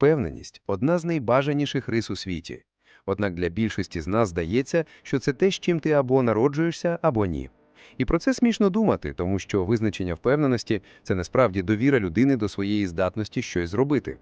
Впевненість одна з найбажаніших рис у світі. Однак для більшості з нас здається, що це те, з чим ти або народжуєшся, або ні. І про це смішно думати, тому що визначення впевненості це насправді довіра людини до своєї здатності щось зробити.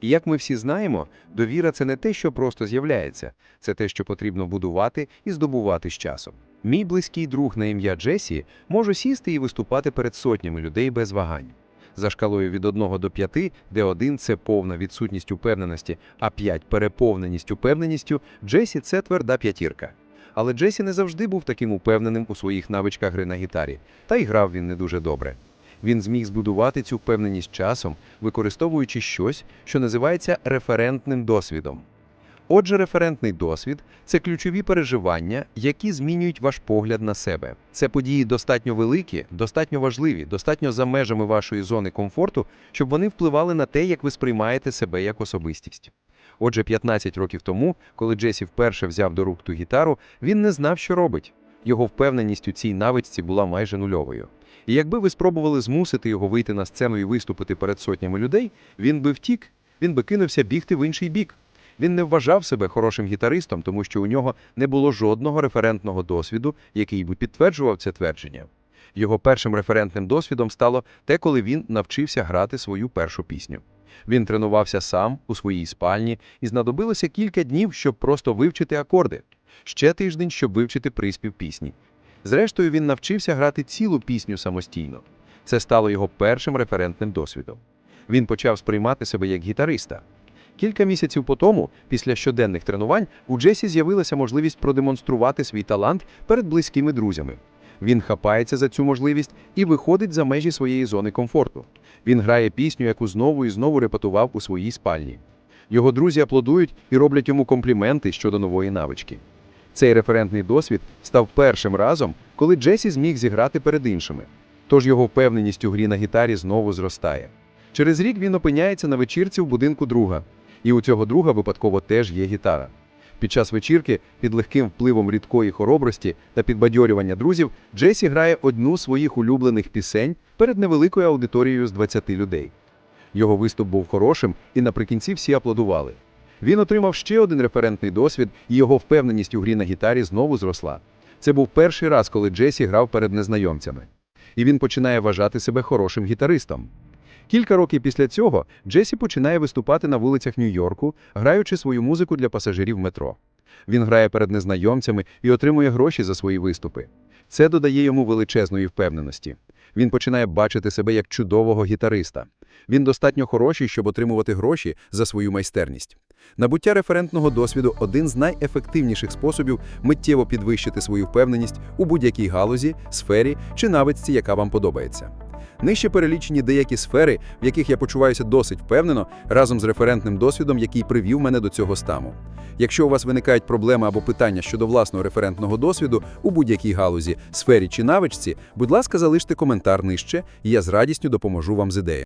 І як ми всі знаємо, довіра це не те, що просто з'являється, це те, що потрібно будувати і здобувати з часом. Мій близький друг на ім'я Джесі може сісти і виступати перед сотнями людей без вагань. За шкалою від 1 до 5, де 1 – це повна відсутність упевненості, а 5 – переповненість упевненістю, Джесі – це тверда п'ятірка. Але Джесі не завжди був таким упевненим у своїх навичках гри на гітарі, та й грав він не дуже добре. Він зміг збудувати цю впевненість часом, використовуючи щось, що називається референтним досвідом. Отже, референтний досвід це ключові переживання, які змінюють ваш погляд на себе. Це події достатньо великі, достатньо важливі, достатньо за межами вашої зони комфорту, щоб вони впливали на те, як ви сприймаєте себе як особистість. Отже, 15 років тому, коли Джесі вперше взяв до рук ту гітару, він не знав, що робить. Його впевненість у цій навичці була майже нульовою. І якби ви спробували змусити його вийти на сцену і виступити перед сотнями людей, він би втік, він би кинувся бігти в інший бік. Він не вважав себе хорошим гітаристом, тому що у нього не було жодного референтного досвіду, який би підтверджував це твердження. Його першим референтним досвідом стало те, коли він навчився грати свою першу пісню. Він тренувався сам у своїй спальні, і знадобилося кілька днів, щоб просто вивчити акорди, ще тиждень, щоб вивчити приспів пісні. Зрештою, він навчився грати цілу пісню самостійно. Це стало його першим референтним досвідом. Він почав сприймати себе як гітариста. Кілька місяців по тому, після щоденних тренувань, у Джесі з'явилася можливість продемонструвати свій талант перед близькими друзями. Він хапається за цю можливість і виходить за межі своєї зони комфорту. Він грає пісню, яку знову і знову репетував у своїй спальні. Його друзі аплодують і роблять йому компліменти щодо нової навички. Цей референтний досвід став першим разом, коли Джесі зміг зіграти перед іншими. Тож його впевненість у грі на гітарі знову зростає. Через рік він опиняється на вечірці в будинку друга, і у цього друга випадково теж є гітара. Під час вечірки, під легким впливом рідкої хоробрості та підбадьорювання друзів, Джесі грає одну з своїх улюблених пісень перед невеликою аудиторією з 20 людей. Його виступ був хорошим, і наприкінці всі аплодували. Він отримав ще один референтний досвід, і його впевненість у грі на гітарі знову зросла. Це був перший раз, коли Джесі грав перед незнайомцями. І він починає вважати себе хорошим гітаристом. Кілька років після цього Джесі починає виступати на вулицях Нью-Йорку, граючи свою музику для пасажирів метро. Він грає перед незнайомцями і отримує гроші за свої виступи. Це додає йому величезної впевненості. Він починає бачити себе як чудового гітариста. Він достатньо хороший, щоб отримувати гроші за свою майстерність. Набуття референтного досвіду один з найефективніших способів миттєво підвищити свою впевненість у будь-якій галузі, сфері чи навичці, яка вам подобається. Нижче перелічені деякі сфери, в яких я почуваюся досить впевнено, разом з референтним досвідом, який привів мене до цього стану. Якщо у вас виникають проблеми або питання щодо власного референтного досвіду у будь-якій галузі, сфері чи навичці, будь ласка, залиште коментар нижче, і я з радістю допоможу вам з ідеєю.